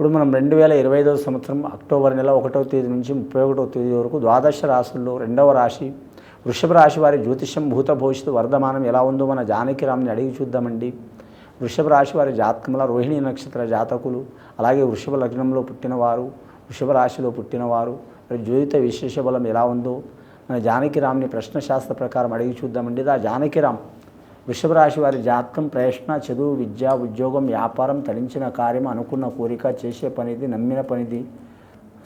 ఇప్పుడు మనం రెండు వేల ఇరవై ఐదవ సంవత్సరం అక్టోబర్ నెల ఒకటవ తేదీ నుంచి ముప్పై ఒకటవ తేదీ వరకు ద్వాదశ రాశుల్లో రెండవ రాశి వృషభ రాశి వారి జ్యోతిష్యం భూత భవిష్యత్తు వర్ధమానం ఎలా ఉందో మన జానకిరామ్ని అడిగి చూద్దామండి. వృషభ రాశి వారి జాతకంలో రోహిణి నక్షత్ర జాతకులు అలాగే వృషభ లగ్నంలో పుట్టినవారు వృషభ రాశిలో పుట్టినవారు మరి జ్యోతిత విశేష బలం ఎలా ఉందో మన జానకిరామ్ని ప్రశ్నశాస్త్ర ప్రకారం అడిగి చూద్దామండి. ఆ జానకిరామ్ వృషభ రాశి వారి జాతకం ప్రయత్న చదువు విద్య ఉద్యోగం వ్యాపారం తలించిన కార్యం అనుకున్న కోరిక చేసే పనిది నమ్మిన పనిది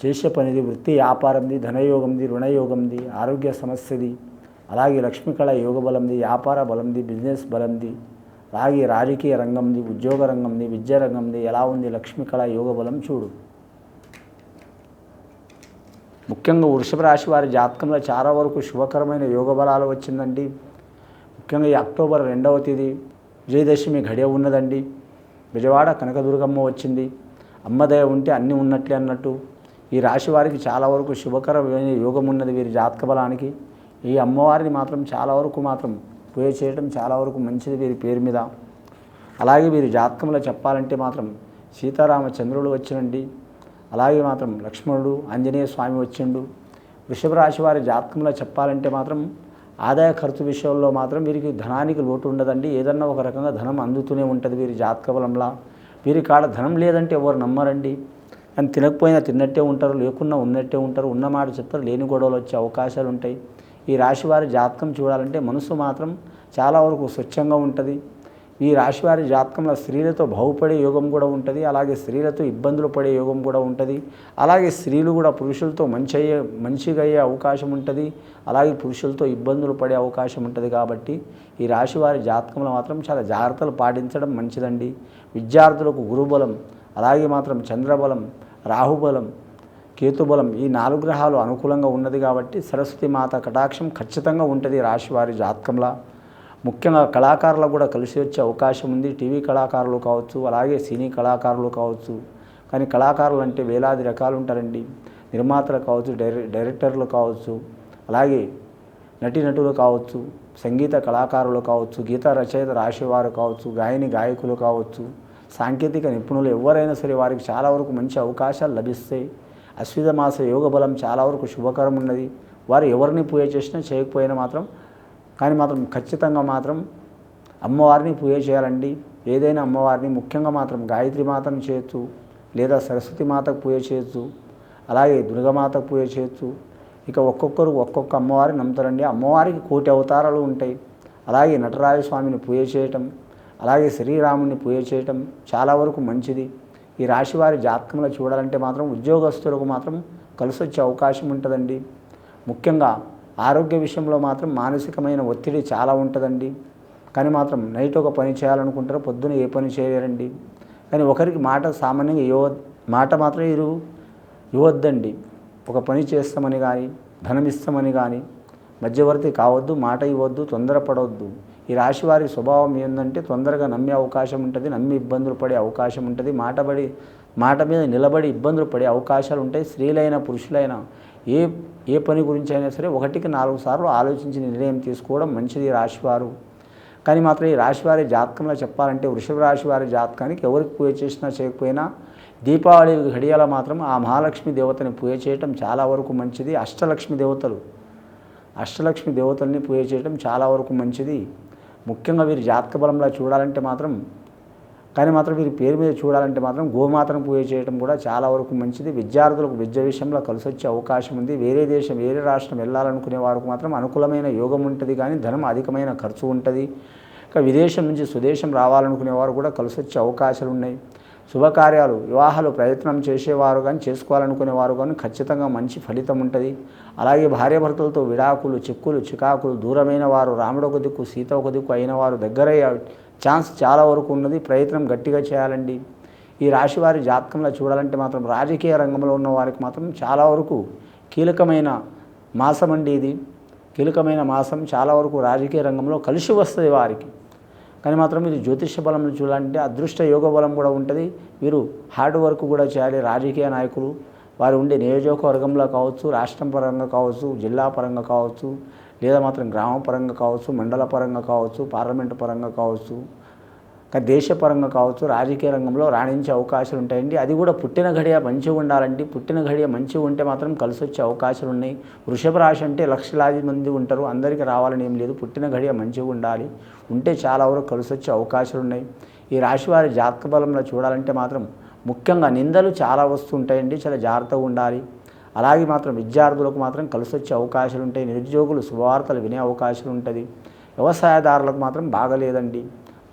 చేసే పనిది వృత్తి వ్యాపారంది ధనయోగంది రుణయోగంది ఆరోగ్య సమస్యది అలాగే లక్ష్మీకళ యోగ బలంది వ్యాపార బలంది బిజినెస్ బలంది అలాగే రాజకీయ రంగంది ఉద్యోగ రంగంది విద్యా రంగంది ఎలా ఉంది లక్ష్మీకళ యోగ బలం చూడు. ముఖ్యంగా వృషభ రాశి వారి జాతకంలో చాలా వరకు శుభకరమైన యోగ బలాలు వచ్చిందండి. ముఖ్యంగా ఈ అక్టోబర్ రెండవ తేదీ విజయదశమి గడియ ఉన్నదండి. విజయవాడ కనకదుర్గమ్మ వచ్చింది. అమ్మదయ ఉంటే అన్నీ ఉన్నట్లే అన్నట్టు ఈ రాశి వారికి చాలా వరకు శుభకరమైన యోగం ఉన్నది వీరి జాతక బలానికి. ఈ అమ్మవారిని మాత్రం చాలా వరకు మాత్రం పూజ చేయడం చాలా వరకు మంచిది వీరి పేరు మీద. అలాగే వీరి జాతకంలో చెప్పాలంటే మాత్రం సీతారామచంద్రుడు వచ్చినండి. అలాగే మాత్రం లక్ష్మణుడు ఆంజనేయ స్వామి వచ్చిండు. వృషభ రాశి వారి జాతకంలో చెప్పాలంటే మాత్రం ఆదాయ ఖర్చు విషయంలో మాత్రం వీరికి ధనానికి లోటు ఉండదండి. ఏదన్నా ఒక రకంగా ధనం అందుతూనే ఉంటుంది వీరి జాతక బలంలా వీరి కాడ ధనం లేదంటే ఎవరు నమ్మరండి. అని తినకపోయినా తిన్నట్టే ఉంటారు లేకున్నా ఉన్నట్టే ఉంటారు ఉన్న మాట చెప్తారు లేని గొడవలు వచ్చే అవకాశాలు ఉంటాయి. ఈ రాశి వారి జాతకం చూడాలంటే మనసు మాత్రం చాలా వరకు స్వచ్ఛంగా ఉంటుంది. ఈ రాశివారి జాతకంలో స్త్రీలతో బాగుపడే యోగం కూడా ఉంటుంది అలాగే స్త్రీలతో ఇబ్బందులు పడే యోగం కూడా ఉంటుంది అలాగే స్త్రీలు కూడా పురుషులతో మంచి అయ్యే మంచిగా అయ్యే అవకాశం ఉంటుంది అలాగే పురుషులతో ఇబ్బందులు పడే అవకాశం ఉంటుంది కాబట్టి ఈ రాశివారి జాతకంలో మాత్రం చాలా జాగ్రత్తలు పాటించడం మంచిదండి. విద్యార్థులకు గురుబలం అలాగే మాత్రం చంద్రబలం రాహుబలం కేతుబలం ఈ నాలుగు గ్రహాలు అనుకూలంగా ఉన్నది కాబట్టి సరస్వతి మాత కటాక్షం ఖచ్చితంగా ఉంటుంది రాశివారి జాతకంలో. ముఖ్యంగా కళాకారులకు కూడా కలిసి వచ్చే అవకాశం ఉంది. టీవీ కళాకారులు కావచ్చు అలాగే సినీ కళాకారులు కావచ్చు. కానీ కళాకారులు అంటే వేలాది రకాలు ఉంటారండి. నిర్మాతలు కావచ్చు డైరెక్టర్లు కావచ్చు అలాగే నటీనటులు కావచ్చు సంగీత కళాకారులు కావచ్చు గీత రచయిత రాసేవారు కావచ్చు గాయని గాయకులు కావచ్చు సాంకేతిక నిపుణులు ఎవరైనా సరే వారికి చాలా వరకు మంచి అవకాశాలు లభిస్తాయి. అశ్విత మాస యోగ బలం చాలా వరకు శుభకరం ఉన్నది. వారు ఎవరిని పూజ చేసినా చేయకపోయినా మాత్రం కానీ మాత్రం ఖచ్చితంగా మాత్రం అమ్మవారిని పూజ చేయాలండి. ఏదైనా అమ్మవారిని ముఖ్యంగా మాత్రం గాయత్రి మాతను చేయొచ్చు లేదా సరస్వతి మాతకు పూజ చేయొచ్చు అలాగే దుర్గమాతకు పూజ చేయొచ్చు ఇక ఒక్కొక్కరు ఒక్కొక్క అమ్మవారిని నమ్ముతారండి. అమ్మవారికి కోటి అవతారాలు ఉంటాయి. అలాగే నటరాజ స్వామిని పూజ చేయటం అలాగే శ్రీరాముని పూజ చేయటం చాలా వరకు మంచిది. ఈ రాశి వారి జాతకంలో చూడాలంటే మాత్రం ఉద్యోగస్తులకు మాత్రం కలిసి వచ్చే అవకాశం ఉంటుందండి. ముఖ్యంగా ఆరోగ్య విషయంలో మాత్రం మానసికమైన ఒత్తిడి చాలా ఉంటుందండి. కానీ మాత్రం నైట్ ఒక పని చేయాలనుకుంటారు పొద్దున ఏ పని చేయలేరండి. కానీ ఒకరికి మాట సామాన్యంగా ఇవ్వ మాట మాత్రం ఇరు ఇవ్వద్దండి. ఒక పని చేస్తామని కానీ ధనం ఇస్తామని కానీ మధ్యవర్తి కావద్దు మాట ఇవ్వద్దు తొందరపడవద్దు ఈ రాశి వారి స్వభావం ఏంటంటే తొందరగా నమ్మే అవకాశం ఉంటుంది నమ్మి ఇబ్బందులు పడే అవకాశం ఉంటుంది మాటబడి మాట మీద నిలబడి ఇబ్బందులు పడే అవకాశాలు ఉంటాయి. స్త్రీలైన పురుషులైనా ఏ ఏ పని గురించి అయినా సరే ఒకటికి నాలుగు సార్లు ఆలోచించి నిర్ణయం తీసుకోవడం మంచిది రాశివారు కానీ మాత్రం ఈ రాశివారి జాతకంలో చెప్పాలంటే వృషభ రాశి వారి జాతకానికి ఎవరికి పూజ చేసినా చేయకపోయినా దీపావళి ఘడియల మాత్రం ఆ మహాలక్ష్మి దేవతని పూజ చేయటం చాలా వరకు మంచిది. అష్టలక్ష్మి దేవతలు అష్టలక్ష్మి దేవతల్ని పూజ చేయడం చాలా వరకు మంచిది. ముఖ్యంగా వీరి జాతక బలంలో చూడాలంటే మాత్రం కానీ మాత్రం వీరి పేరు మీద చూడాలంటే మాత్రం గోమాతను పూజ చేయడం కూడా చాలా వరకు మంచిది. విద్యార్థులకు విద్య విషయంలో కలిసి వచ్చే అవకాశం ఉంది. వేరే దేశం వేరే రాష్ట్రం వెళ్ళాలనుకునే వారికి మాత్రం అనుకూలమైన యోగం ఉంటుంది కానీ ధనం అధికమైన ఖర్చు ఉంటుంది. ఇక విదేశం నుంచి స్వదేశం రావాలనుకునే వారు కూడా కలిసి వచ్చే అవకాశాలు ఉన్నాయి. శుభకార్యాలు వివాహాలు ప్రయత్నం చేసేవారు కానీ చేసుకోవాలనుకునే వారు కానీ ఖచ్చితంగా మంచి ఫలితం ఉంటుంది. అలాగే భార్యాభర్తలతో విడాకులు చిక్కులు చికాకులు దూరమైన వారు రాముడు ఒక దిక్కు సీత ఒక దిక్కు అయిన వారు దగ్గరయ్యే ఛాన్స్ చాలా వరకు ఉన్నది. ప్రయత్నం గట్టిగా చేయాలండి. ఈ రాశి వారి జాతకంలో చూడాలంటే మాత్రం రాజకీయ రంగంలో ఉన్న వారికి మాత్రం చాలా వరకు కీలకమైన మాసం అండి ఇది. కీలకమైన మాసం చాలా వరకు రాజకీయ రంగంలో కలిసి వస్తుంది వారికి. కానీ మాత్రం ఇది జ్యోతిష బలం చూడాలంటే అదృష్ట యోగ బలం కూడా ఉంటుంది. వీరు హార్డ్ వర్క్ కూడా చేయాలి. రాజకీయ నాయకులు వారు ఉండే నియోజకవర్గంలో కావచ్చు రాష్ట్రం పరంగా కావచ్చు జిల్లా పరంగా కావచ్చు లేదా మాత్రం గ్రామ పరంగా కావచ్చు మండల పరంగా కావచ్చు పార్లమెంటు పరంగా కావచ్చు దేశపరంగా కావచ్చు రాజకీయ రంగంలో రాణించే అవకాశాలు ఉంటాయండి. అది కూడా పుట్టిన ఘడియ మంచిగా ఉండాలండి. పుట్టిన ఘడియ మంచిగా ఉంటే మాత్రం కలిసి వచ్చే అవకాశాలు ఉన్నాయి. వృషభ రాశి అంటే లక్షలాది మంది ఉంటారు. అందరికీ రావాలని ఏం లేదు. పుట్టిన ఘడియ మంచిగా ఉండాలి. ఉంటే చాలా వరకు కలిసి వచ్చే అవకాశాలు ఉన్నాయి. ఈ రాశి వారి జాతక బలంలో చూడాలంటే మాత్రం ముఖ్యంగా నిందలు చాలా వస్తుంటాయండి చాలా జాగ్రత్తగా ఉండాలి. అలాగే మాత్రం విద్యార్థులకు మాత్రం కలిసి వచ్చే అవకాశాలు ఉంటాయి నిరుద్యోగులు శుభవార్తలు వినే అవకాశాలు ఉంటుంది వ్యవసాయదారులకు మాత్రం బాగలేదండి.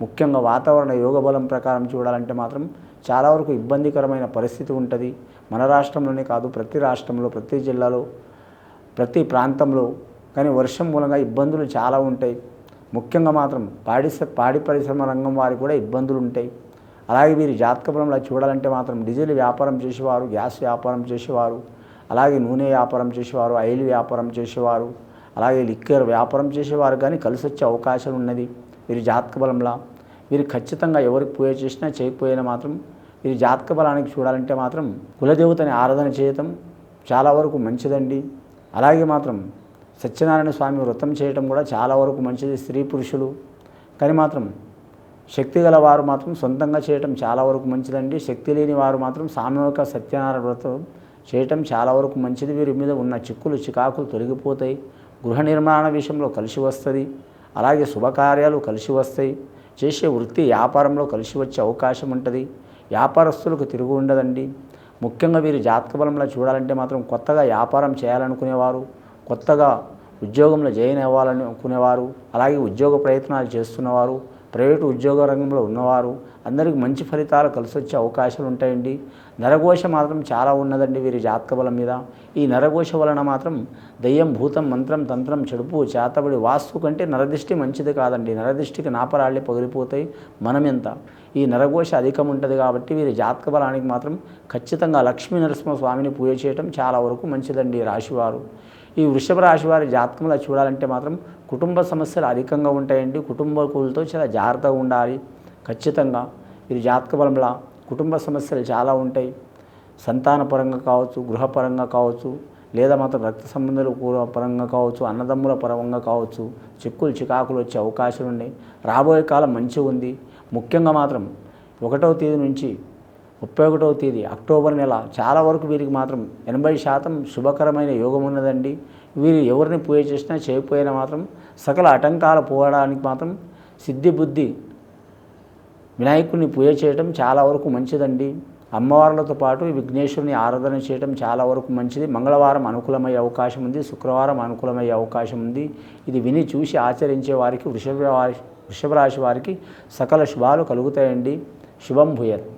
ముఖ్యంగా వాతావరణ యోగ బలం ప్రకారం చూడాలంటే మాత్రం చాలా వరకు ఇబ్బందికరమైన పరిస్థితి ఉంటుంది. మన రాష్ట్రంలోనే కాదు ప్రతి రాష్ట్రంలో ప్రతి జిల్లాలో ప్రతి ప్రాంతంలో కానీ వర్షం మూలంగా ఇబ్బందులు చాలా ఉంటాయి. ముఖ్యంగా మాత్రం పాడి పాడి పరిశ్రమ రంగం వారికి కూడా ఇబ్బందులు ఉంటాయి అలాగే వీరి జాతకపురంలో చూడాలంటే మాత్రం డీజిల్ వ్యాపారం చేసేవారు గ్యాస్ వ్యాపారం చేసేవారు అలాగే నూనె వ్యాపారం చేసేవారు ఆయిల్ వ్యాపారం చేసేవారు అలాగే లిక్కర్ వ్యాపారం చేసేవారు కానీ కలిసి వచ్చే అవకాశం ఉన్నది. వీరి జాతక బలంలా వీరు ఖచ్చితంగా ఎవరికి పూజ చేసినా చేయకపోయినా మాత్రం వీరి జాతక బలానికి చూడాలంటే మాత్రం కులదేవతని ఆరాధన చేయటం చాలా వరకు మంచిదండి. అలాగే మాత్రం సత్యనారాయణ స్వామి వ్రతం చేయటం కూడా చాలా వరకు మంచిది స్త్రీ పురుషులు. కానీ మాత్రం శక్తి గల వారు మాత్రం సొంతంగా చేయటం చాలా వరకు మంచిదండి. శక్తి లేని వారు మాత్రం సామూహిక సత్యనారాయణ వ్రతం చేయటం చాలా వరకు మంచిది. వీరి మీద ఉన్న చిక్కులు చికాకులు తొలగిపోతాయి. గృహ నిర్మాణ విషయంలో కలిసి వస్తుంది. అలాగే శుభకార్యాలు కలిసి వస్తాయి. చేసే వృత్తి వ్యాపారంలో కలిసి వచ్చే అవకాశం ఉంటుంది. వ్యాపారస్తులకు తిరుగు ఉండదండి. ముఖ్యంగా వీరి జాతక బలంలో చూడాలంటే మాత్రం కొత్తగా వ్యాపారం చేయాలనుకునేవారు కొత్తగా ఉద్యోగంలో జాయిన్ అవ్వాలని అనుకునేవారు అలాగే ఉద్యోగ ప్రయత్నాలు చేస్తున్నవారు ప్రైవేటు ఉద్యోగ రంగంలో ఉన్నవారు అందరికీ మంచి ఫలితాలు కలిసి వచ్చే అవకాశాలు ఉంటాయండి. నరఘోష మాత్రం చాలా ఉన్నదండి వీరి జాతక బలం మీద. ఈ నరఘోష వలన మాత్రం దయ్యం భూతం మంత్రం తంత్రం చెడుపు చేతబడి వాస్తు కంటే నరదిష్టి మంచిది కాదండి. నరదిష్టికి నాపరాళ్ళే పగిలిపోతాయి మనమెంత ఈ నరఘోష అధికం ఉంటుంది కాబట్టి వీరి జాతక బలానికి మాత్రం ఖచ్చితంగా లక్ష్మీ నరసింహ స్వామిని పూజ చేయటం చాలా వరకు మంచిదండి రాశివారు. ఈ వృషభ రాశి వారి జాతకంలో చూడాలంటే మాత్రం కుటుంబ సమస్యలు అధికంగా ఉంటాయండి. కుటుంబకులతో చాలా జాగ్రత్తగా ఉండాలి. ఖచ్చితంగా వీరి జాతక బలంలో కుటుంబ సమస్యలు చాలా ఉంటాయి. సంతాన పరంగా కావచ్చు గృహపరంగా కావచ్చు లేదా మాత్రం రక్త సంబంధాల పరంగా కావచ్చు అన్నదమ్ముల పరంగా కావచ్చు చిక్కులు చికాకులు వచ్చే అవకాశాలు ఉన్నాయి. రాబోయే కాలం మంచిగా ఉంది. ముఖ్యంగా మాత్రం ఒకటవ తేదీ నుంచి ముప్పై ఒకటవ తేదీ అక్టోబర్ నెల. చాలా వరకు వీరికి మాత్రం ఎనభై శాతం శుభకరమైన యోగం ఉన్నదండి. వీరు ఎవరిని పూజ చేసినా చేయకపోయినా మాత్రం సకల ఆటంకాలు పోవడానికి మాత్రం సిద్ధి బుద్ధి వినాయకుడిని పూజ చేయటం చాలా వరకు మంచిదండి. అమ్మవార్లతో పాటు విఘ్నేశ్వరుని ఆరాధన చేయటం చాలా వరకు మంచిది. మంగళవారం అనుకూలమయ్యే అవకాశం ఉంది. శుక్రవారం అనుకూలమయ్యే అవకాశం ఉంది. ఇది విని చూసి ఆచరించే వారికి వృషభ వారి వృషభ రాశి వారికి సకల శుభాలు కలుగుతాయండి. శుభం భూయత్.